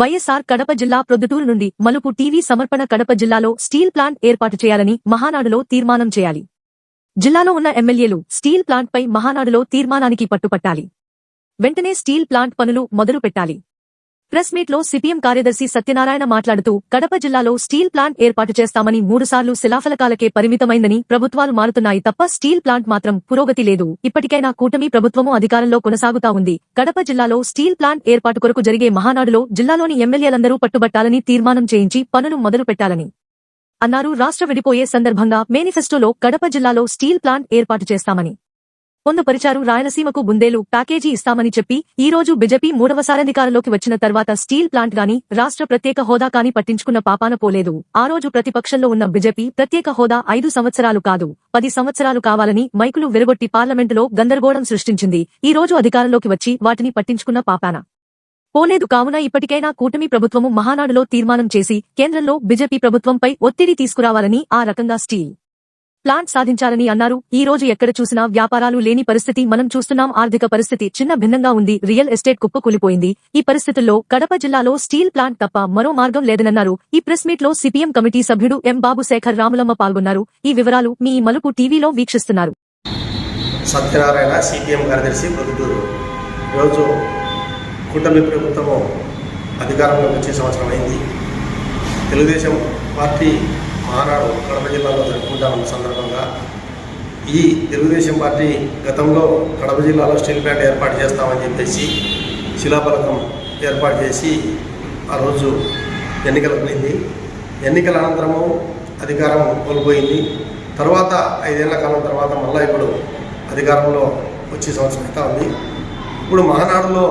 వైఎస్ఆర్ కడప జిల్లా ప్రొద్దుటూరు నుండి మలుపు టీవీ సమర్పణ కడప జిల్లాలో స్టీల్ ప్లాంట్ ఏర్పాటు చేయాలని మహానాడులో తీర్మానం చేయాలి. జిల్లాలో ఉన్న ఎమ్మెల్యేలు స్టీల్ ప్లాంట్ పై మహానాడులో తీర్మానానికి పట్టుపట్టాలి. వెంటనే స్టీల్ ప్లాంట్ పనులు మొదలు పెట్టాలి ప్రెస్ మీట్లో సిపిఎం కార్యదర్శి సత్యనారాయణ మాట్లాడుతూ కడప జిల్లాలో స్టీల్ ప్లాంట్ ఏర్పాటు చేస్తామని మూడుసార్లు శిలాఫలకాలకే పరిమితమైందని ప్రభుత్వాలు మారుతున్నాయి తప్ప స్టీల్ ప్లాంట్ మాత్రం పురోగతి లేదు. ఇప్పటికైనా కూటమి ప్రభుత్వము అధికారంలో కొనసాగుతా ఉంది. కడప జిల్లాలో స్టీల్ ప్లాంట్ ఏర్పాటు కొరకు జరిగే మహానాడులో జిల్లాలోని ఎమ్మెల్యేలందరూ పట్టుబట్టాలని తీర్మానం చేయించి పనులు మొదలు పెట్టాలని అన్నారు. రాష్ట్ర విడిపోయే సందర్భంగా మేనిఫెస్టోలో కడప జిల్లాలో స్టీల్ ప్లాంట్ ఏర్పాటు చేస్తామని పొందుపరిచారు రాయలసీమకు బుందేలు ప్యాకేజీ ఇస్తామని చెప్పి ఈ రోజు బీజేపీ మూడవసారధికారంలోకి వచ్చిన తర్వాత స్టీల్ ప్లాంట్ గాని రాష్ట్ర ప్రత్యేక హోదా కాని పట్టించుకున్న పాపాన పోలేదు. ఆ రోజు ప్రతిపక్షంలో ఉన్న బీజేపీ ప్రత్యేక హోదా ఐదు సంవత్సరాలు కాదు పది సంవత్సరాలు కావాలని మైకులు విరగొట్టి పార్లమెంటులో గందరగోళం సృష్టించింది. ఈ రోజు అధికారంలోకి వచ్చి వాటిని పట్టించుకున్న పాపాన పోలేదు. కావున ఇప్పటికైనా కూటమి ప్రభుత్వము మహానాడులో తీర్మానం చేసి కేంద్రంలో బీజేపీ ప్రభుత్వంపై ఒత్తిడి తీసుకురావాలని ఆ రకంగా స్టీల్ ప్లాంట్ సాధించాలని అన్నారు. ఈ రోజు ఎక్కడ చూసినా వ్యాపారాలు లేని పరిస్థితి మనం చూస్తున్నాం ఆర్థిక పరిస్థితి చిన్న భిన్నంగా ఉంది రియల్ ఎస్టేట్ కుప్పకూలిపోయింది ఈ పరిస్థితుల్లో కడప జిల్లాలో స్టీల్ ప్లాంట్ తప్ప మరో మార్గం లేదనన్నారు. ఈ ప్రెస్ మీట్లో సిపిఎం కమిటీ సభ్యుడు ఎం బాబు శేఖర్ రాములమ్మ పాల్గొన్నారు. ఈ వివరాలు మీ మలుపు టీవీలో వీక్షిస్తున్నారు. సత్యనారాయణ సిపిఎం కార్యదర్శి ఈరోజు కూటమి అధికారంలోకి వచ్చే సంవత్సరం అయింది. తెలుగుదేశం పార్టీ మహానాడు కడప జిల్లాలో జరుపుకుంటామన్న సందర్భంగా. ఈ తెలుగుదేశం పార్టీ గతంలో కడప జిల్లాలో స్టీల్ ప్లాంట్ ఏర్పాటు చేస్తామని చెప్పేసి శిలాఫలకం ఏర్పాటు చేసి ఆ రోజు ఎన్నికలకు పోయింది ఎన్నికల అనంతరము అధికారం కోల్పోయింది. తర్వాత ఐదేళ్ళ కాలం తర్వాత మళ్ళా ఇప్పుడు అధికారంలో వచ్చే సంవత్సరం అయితే ఉంది. ఇప్పుడు మహానాడులో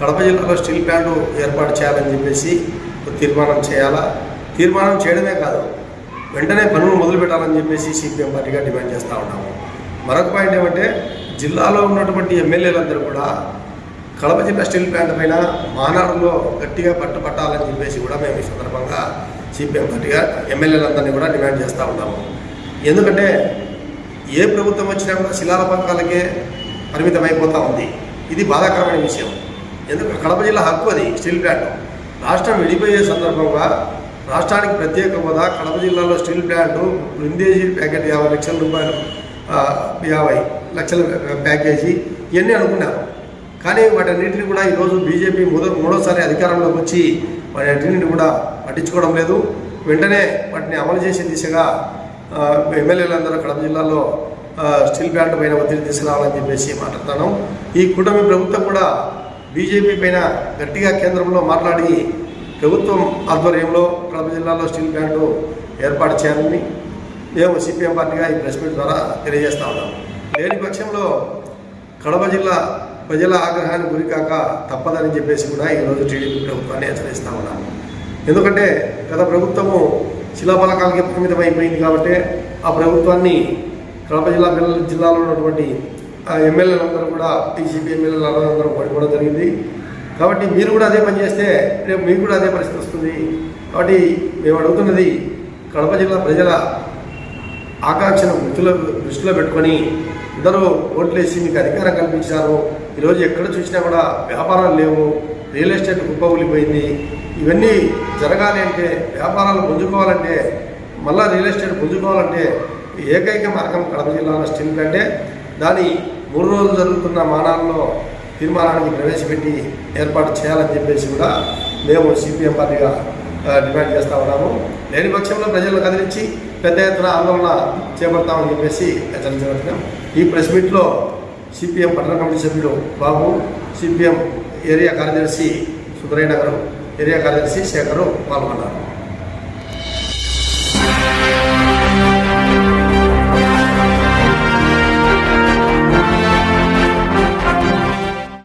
కడప జిల్లాలో స్టీల్ ప్లాంట్ ఏర్పాటు చేయాలని చెప్పేసి ఒక తీర్మానం చేయాలా? తీర్మానం చేయడమే కాదు వెంటనే పనులు మొదలు పెట్టాలని చెప్పేసి సిపిఎం పార్టీగా డిమాండ్ చేస్తూ ఉన్నాము. మరొక పాయింట్ ఏమంటే జిల్లాలో ఉన్నటువంటి ఎమ్మెల్యేలందరూ కూడా కడప జిల్లా స్టీల్ ప్లాంట్ పైన మానాడులో గట్టిగా పట్టు పట్టాలని చెప్పేసి కూడా మేము ఈ సందర్భంగా సిపిఎం పార్టీగా ఎమ్మెల్యేలందరినీ కూడా డిమాండ్ చేస్తూ ఉన్నాము. ఎందుకంటే ఏ ప్రభుత్వం వచ్చినా కూడా శిలాల పథకాలకే పరిమితం అయిపోతూ ఉంది. ఇది బాధాకరమైన విషయం. ఎందుకంటే కడప జిల్లా హక్కు అది స్టీల్ ప్లాంట్. రాష్ట్రం విడిపోయే సందర్భంగా రాష్ట్రానికి ప్రత్యేక హోదా కడప జిల్లాలో స్టీల్ ప్లాంట్ విందేజీ ప్యాకెట్ యాభై లక్షల రూపాయలు యాభై లక్షల ప్యాకేజీ ఇవన్నీ అనుకున్నారు. కానీ వాటన్నిటిని కూడా ఈరోజు బీజేపీ మూడో మూడోసారి అధికారంలోకి వచ్చి వాటన్నిటిని కూడా పట్టించుకోవడం లేదు. వెంటనే వాటిని అమలు చేసే దిశగా ఎమ్మెల్యేలందరూ కడప జిల్లాలో స్టీల్ ప్లాంట్ పైన ఒత్తిడి తీసుకురావాలని చెప్పేసి మాట్లాడుతున్నాం ఈ కూటమి ప్రభుత్వం కూడా బీజేపీ పైన గట్టిగా కేంద్రంలో మాట్లాడి ప్రభుత్వం ఆధ్వర్యంలో కడప జిల్లాలో స్టీల్ ప్లాంట్ ఏర్పాటు చేయాలని మేము సిపిఎం పార్టీగా ఈ ప్రెస్ మీట్ ద్వారా తెలియజేస్తా ఉన్నాం. లేని పక్షంలో కడప జిల్లా ప్రజల ఆగ్రహానికి గురికాక తప్పదని చెప్పేసి కూడా ఈరోజు టీడీపీ ప్రభుత్వాన్ని హెచ్చరిస్తా ఉన్నాము ఎందుకంటే గత ప్రభుత్వము శిలాఫలకాలకి పరిమితం అయిపోయింది కాబట్టి ఆ ప్రభుత్వాన్ని కడప జిల్లా పిల్లల జిల్లాలో ఉన్నటువంటి ఆ ఎమ్మెల్యేలందరూ కూడా టీసీపీ ఎమ్మెల్యేలందరూ పడిపోవడం జరిగింది. కాబట్టి మీరు కూడా అదే పని చేస్తే రేపు మీకు కూడా అదే పరిస్థితి వస్తుంది. కాబట్టి మేము అడుగుతున్నది కడప జిల్లా ప్రజల ఆకాంక్షను దృష్టిలో దృష్టిలో పెట్టుకొని అందరూ ఓట్లేసి మీకు అధికారం కల్పించారు. ఈరోజు ఎక్కడ చూసినా కూడా వ్యాపారాలు లేవు. రియల్ ఎస్టేట్ కుప్పకూలిపోయింది ఇవన్నీ జరగాలి అంటే వ్యాపారాలు పుంజుకోవాలంటే మళ్ళా రియల్ ఎస్టేట్ పుంజుకోవాలంటే ఏకైక మార్గం కడప జిల్లాలో స్టీల్ ప్లాంటే దాని మూడు రోజులు జరుగుతున్న మానాల్లో తీర్మానానికి ప్రవేశపెట్టి ఏర్పాటు చేయాలని చెప్పేసి కూడా మేము సిపిఎం పార్టీగా డిమాండ్ చేస్తా ఉన్నాము. లేని పక్షంలో ప్రజలను కదిలించి పెద్ద ఎత్తున ఆందోళన చేపడతామని చెప్పేసి హెచ్చరించవచ్చున్నాం ఈ ప్రెస్ మీట్లో సిపిఎం పట్టణ కమిటీ సభ్యుడు బాబు సిపిఎం ఏరియా కార్యదర్శి సుందరయ్య నగరం ఏరియా కార్యదర్శి శేఖరు పాల్గొన్నారు.